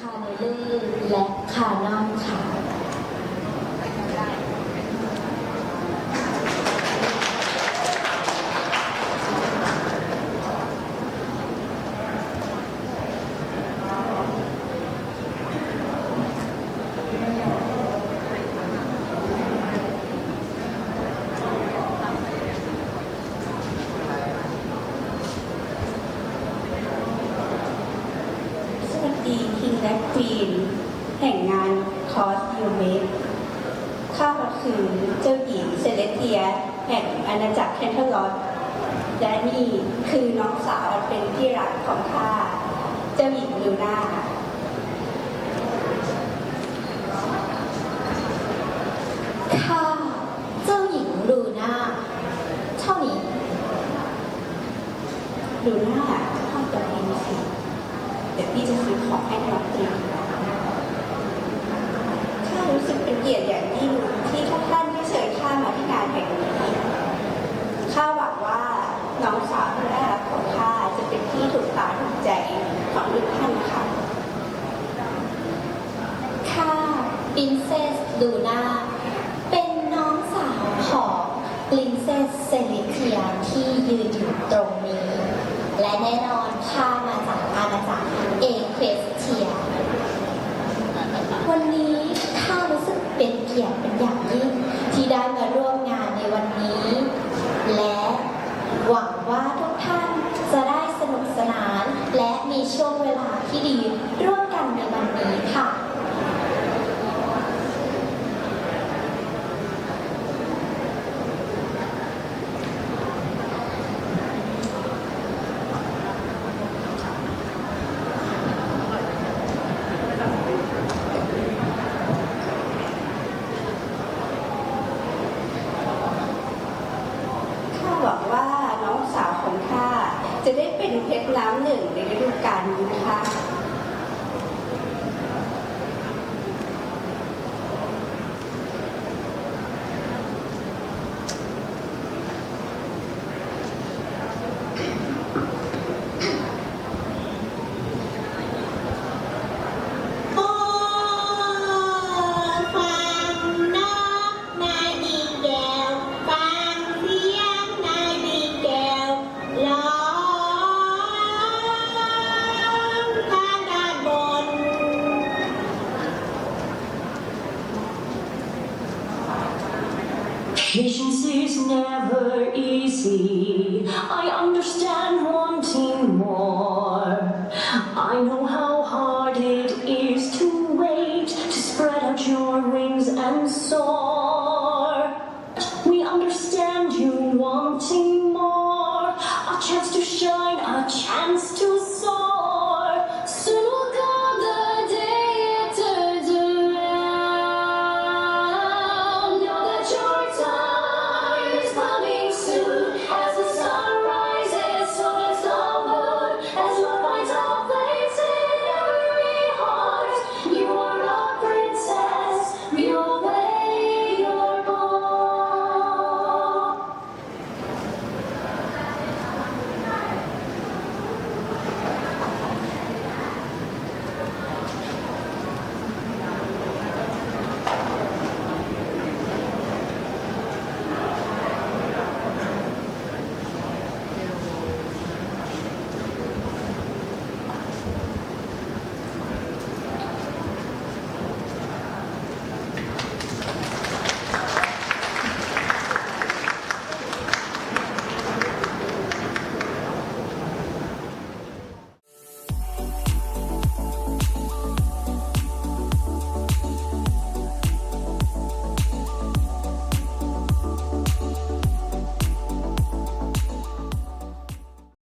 คาเนเล่และคาน่าค่ะ และควีนแห่งงานคอสยูเมดข้าก็คือเจ้าหญิงเซเลสเทีย แห่งอาณาจักรแคนเทอร์ลอตและนี่คือน้องสาวเป็นที่รักของข้าเจ้าหญิงลูน่าข้าเจ้าหญิงลูน่าเท่านี้ลูน่าห้องตัวเองสิเดี๋ยวพี่จะซื้อของให้น้องเรียมข้ารู้สึกเป็นเกียรติอย่างยิ่งที่ทุกท่านได้เชิญข้ามาที่งานแห่งนี้ ข้าหวังว่า น้องสาวที่น่ารักของข้าจะเป็นที่ถูกตาถูกใจของทุกท่านค่ะข้าปรินเซสลูน่าเป็นน้องสาวของปรินเซสเซลิเทียที่ยืนอยู่ตรงนี้ และแน่นอนข้ามาจากอาณาจักรเอเควสเทีย วันนี้ข้ารู้สึกเป็นเกียรติเป็นอย่างยิ่งที่ได้มาร่วมงานนี้ และหวังว่าทุกท่านจะได้สนุกสนาน และมี ช่วงเวลาที่ดี Patience is never easy. I understand wanting more. I know how hard it is to wait, to spread out your wings and soar. We understand you wanting more. A chance to shine, a chance to